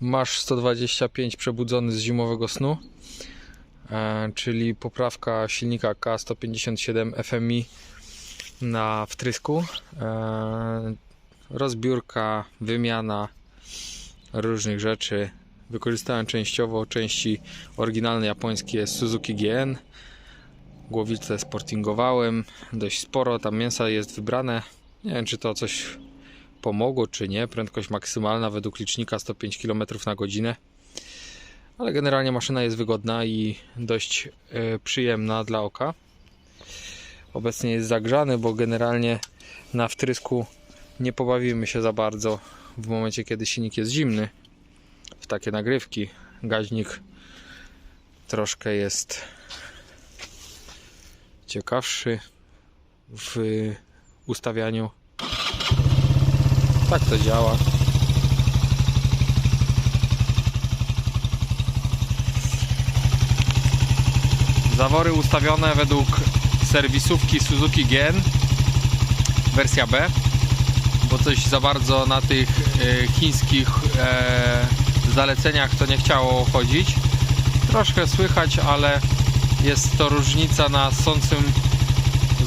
Masz 125 przebudzony z zimowego snu, e, czyli poprawka silnika K157 FMI na wtrysku, e, rozbiórka, wymiana różnych rzeczy. Wykorzystałem częściowo części oryginalne japońskie Suzuki GN. Głowice sportingowałem dość sporo, tam mięsa jest wybrane. Nie wiem, czy to coś pomogło, czy nie. Prędkość maksymalna według licznika 105 km na godzinę. Ale generalnie maszyna jest wygodna i dość e, przyjemna dla oka. Obecnie jest zagrzany, bo generalnie na wtrysku nie pobawimy się za bardzo w momencie, kiedy silnik jest zimny. W takie nagrywki gaźnik troszkę jest ciekawszy w ustawianiu. Tak to działa. Zawory ustawione według serwisówki Suzuki GN wersja B, bo coś za bardzo na tych e, chińskich e, zaleceniach to nie chciało chodzić. Troszkę słychać, ale jest to różnica na sącym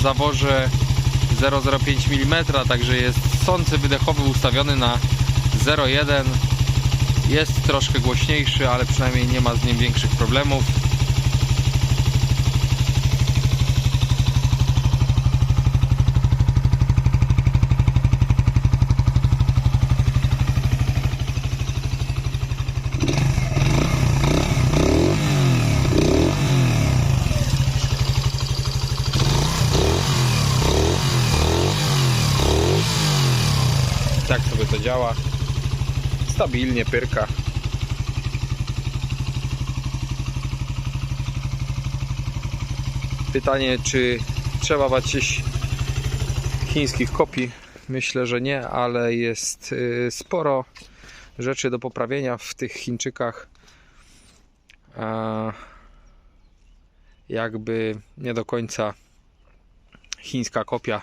zaworze 0,05 mm, także jest sący wydechowy ustawiony na 0,1 jest troszkę głośniejszy, ale przynajmniej nie ma z nim większych problemów. Tak sobie to działa. Stabilnie pyrka. Pytanie, czy trzeba bać chińskich kopii? Myślę, że nie, ale jest y, sporo rzeczy do poprawienia w tych Chińczykach. Jakby nie do końca chińska kopia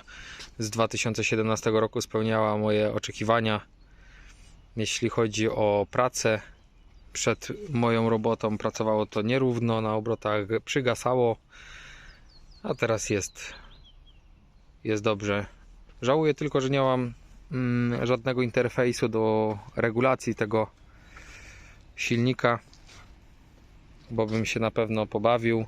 z 2017 roku spełniała moje oczekiwania. Jeśli chodzi o pracę, przed moją robotą pracowało to nierówno, na obrotach przygasało, a teraz jest, jest dobrze. Żałuję tylko, że nie mam mm, żadnego interfejsu do regulacji tego silnika, bo bym się na pewno pobawił.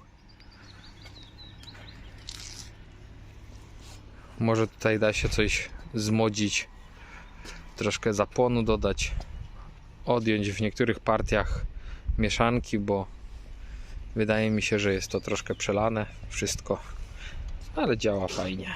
Może tutaj da się coś zmodzić, troszkę zapłonu dodać, odjąć w niektórych partiach mieszanki, bo wydaje mi się, że jest to troszkę przelane wszystko, ale działa fajnie.